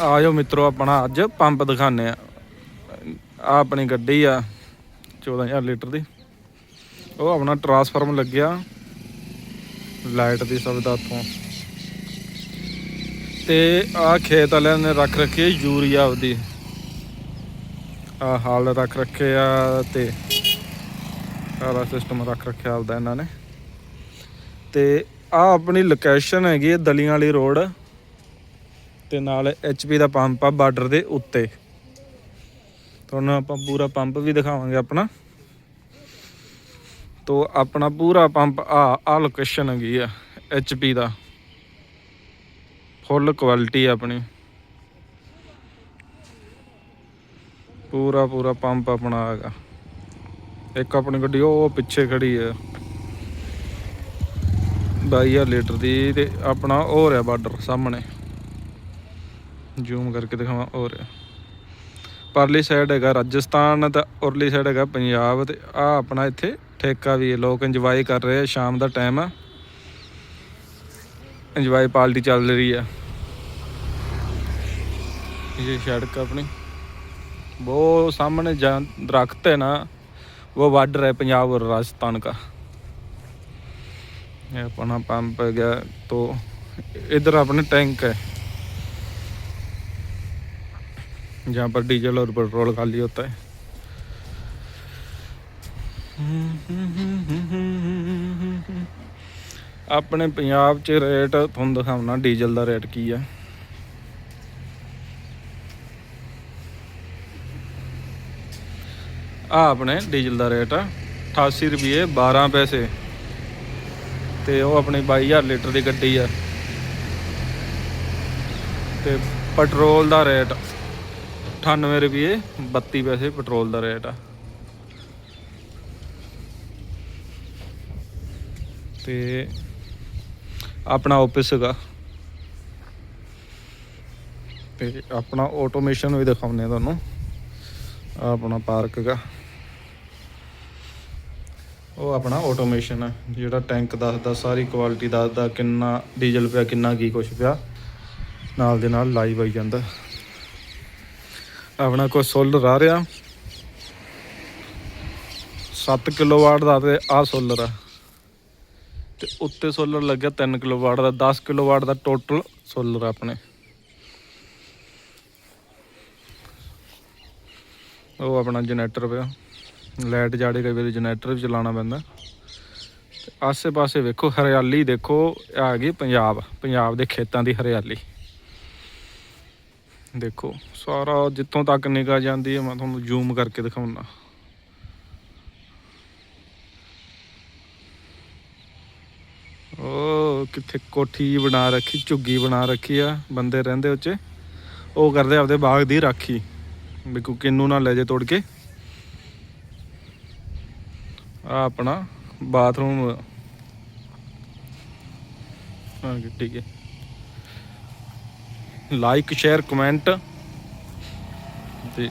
ਆ ਜਾਓ ਮਿੱਤਰੋ ਆਪਣਾ ਅੱਜ ਪੰਪ ਦਿਖਾਣੇ ਆ। ਆ ਆਪਣੀ ਗੱਡੀ ਆ 14000 ਲੀਟਰ ਦੀ। ਉਹ ਆਪਣਾ ਟਰਾਂਸਫਾਰਮ ਲੱਗਿਆ, ਲਾਈਟ ਦੀ ਸੁਵਿਧਾ ਤੋਂ ਤੇ ਆ ਖੇਤ ਵਾਲਿਆਂ ਨੇ ਰੱਖ ਰੱਖੀ ਯੂਰੀਆ ਉਹਦੀ ਆ ਹਾਲ ਰੱਖ ਰੱਖੇ ਆ ਤੇ ਸਾਰਾ ਸਿਸਟਮ ਰੱਖ ਰੱਖਿਆ ਆਪਦਾ ਇਹਨਾਂ ਨੇ। ਤੇ ਆ ਆਪਣੀ ਲੋਕੇਸ਼ਨ ਹੈਗੀ ਦਲੀਆਂ ਵਾਲੀ ਰੋਡ ਤੇ ਨਾਲ ਐਚਪੀ ਦਾ ਪੰਪ ਆ ਬਾਰਡਰ ਦੇ ਉੱਤੇ। ਤੁਹਾਨੂੰ ਆਪਾਂ ਪੂਰਾ ਪੰਪ ਵੀ ਦਿਖਾਵਾਂਗੇ ਆਪਣਾ। ਤੋ ਆਪਣਾ ਪੂਰਾ ਪੰਪ ਆ ਆ ਲੋਕੇਸ਼ਨ ਹੈਗੀ ਆ ਐਚਪੀ ਦਾ। ਫੁੱਲ ਕੁਆਲਿਟੀ ਆਪਣੀ। ਪੂਰਾ ਪੂਰਾ ਪੰਪ ਆਪਣਾ ਹੈਗਾ। ਇੱਕ ਆਪਣੀ ਗੱਡੀ, ਉਹ ਪਿੱਛੇ ਖੜੀ ਹੈ 22000 ਲੀਟਰ ਦੀ ਤੇ ਆਪਣਾ ਉਹ ਰਿਹਾ ਬਾਰਡਰ ਸਾਹਮਣੇ। ਜ਼ੂਮ ਕਰਕੇ ਦਿਖਾਵਾਂ ਉਹ ਰਿਹਾ ਪਰਲੀ ਸਾਈਡ ਹੈਗਾ ਰਾਜਸਥਾਨ ਤੇ ਉਰਲੀ ਸਾਈਡ ਹੈਗਾ ਪੰਜਾਬ ਤੇ ਆ ਆਪਣਾ ਇੱਥੇ ਠੇਕਾ ਵੀ ਹੈ ਲੋਕ ਇੰਜੋਏ ਕਰ ਰਹੇ ਆ ਸ਼ਾਮ ਦਾ ਟਾਈਮ ਆ ਇੰਜੋਏ ਪਾਰਟੀ ਚੱਲ ਰਹੀ ਆ ਇਹ ਸੜਕ ਆਪਣੀ वो सामने जहाँ दरख्त है ना वो बॉर्डर है पंजाब और राजस्थान का ये अपना पंप है गया तो इधर अपने टैंक है जहाँ पर डीजल और पेट्रोल खाली होता है ਆਪਣੇ ਪੰਜਾਬ 'ਚ ਰੇਟ ਤੁਹਾਨੂੰ ਦਿਖਾਉਣਾ ਡੀਜ਼ਲ ਦਾ ਰੇਟ ਕੀ ਹੈ ਆ ਆਪਣੇ ਡੀਜ਼ਲ ਦਾ ਰੇਟ ਆ 88 ਰੁਪਏ 12 ਪੈਸੇ ਤੇ ਉਹ ਆਪਣੀ 22000 ਲੀਟਰ ਦੀ ਗੱਡੀ ਆ ਤੇ ਪੈਟਰੋਲ ਦਾ ਰੇਟ 98 ਰੁਪਏ 32 ਪੈਸੇ, ਪੈਟਰੋਲ ਦਾ ਰੇਟ ਆ। ਤੇ ਆਪਣਾ ਆਫਿਸ ਹੈਗਾ। ਤੇ ਆਪਣਾ ਆਟੋਮੇਸ਼ਨ ਵੀ ਦਿਖਾਉਂਦੇ ਆ ਤੁਹਾਨੂੰ। ਆਪਣਾ ਪਾਰਕ ਹੈਗਾ। ਉਹ ਆਪਣਾ ਆਟੋਮੇਸ਼ਨ ਹੈ ਜਿਹੜਾ ਟੈਂਕ ਦੱਸਦਾ, ਸਾਰੀ ਕੁਆਲਿਟੀ ਦੱਸਦਾ, ਕਿੰਨਾ ਡੀਜ਼ਲ ਪਿਆ, ਕਿੰਨਾ ਕੀ ਕੁਛ ਪਿਆ। ਨਾਲ ਦੇ ਨਾਲ ਲਾਈਵ ਆਈ ਜਾਂਦਾ। ਆਪਣਾ ਕੋਈ ਸੋਲਰ ਆ ਰਿਹਾ। 7 ਕਿਲੋਵਾਟ ਦਾ ਤੇ ਆਹ ਸੋਲਰ ਆ। ਤੇ ਉੱਤੇ ਸੋਲਰ ਲੱਗਿਆ 3 ਕਿਲੋਵਾਟ ਦਾ 10 ਕਿਲੋਵਾਟ ਦਾ ਟੋਟਲ ਸੋਲਰ ਆਪਣੇ। ਉਹ ਆਪਣਾ ਜਨਰੇਟਰ ਪਿਆ। ਲਾਈਟ ਜਾੜੇ ਕਈ ਵਾਰੀ ਜਨਰੇਟਰ ਵੀ ਚਲਾਉਣਾ ਪੈਂਦਾ। ਤੇ ਆਸੇ-ਪਾਸੇ ਵੇਖੋ, ਹਰਿਆਲੀ ਦੇਖੋ, ਆ ਗਈ ਪੰਜਾਬ। ਪੰਜਾਬ ਦੇ ਖੇਤਾਂ ਦੀ ਹਰਿਆਲੀ। ਦੇਖੋ, ਸਾਰਾ ਜਿੱਥੋਂ ਤੱਕ ਨਿਗਾਹ ਜਾਂਦੀ ਹੈ, ਮੈਂ ਤੁਹਾਨੂੰ ਜ਼ੂਮ ਕਰਕੇ ਦਿਖਾਉਣਾ ਉਹ ਕਿੱਥੇ ਕੋਠੀ ਬਣਾ ਰੱਖੀ, ਝੁੱਗੀ ਬਣਾ ਰੱਖੀ ਆ, ਬੰਦੇ ਰਹਿੰਦੇ ਉੱਚੇ। ਉਹ ਕਰਦੇ ਆਪਦੇ ਬਾਗ ਦੀ ਰਾਖੀ, ਵੀ ਕੋਈ ਕਿੰਨੂ ਨਾ ਲੈ ਜੇ ਤੋੜ ਕੇ। ਆ ਆਪਣਾ ਬਾਥਰੂਮ। ਹਾਂ ਠੀਕ ਹੈ। ਲਾਈਕ ਸ਼ੇਅਰ ਕਮੈਂਟ ਤੇ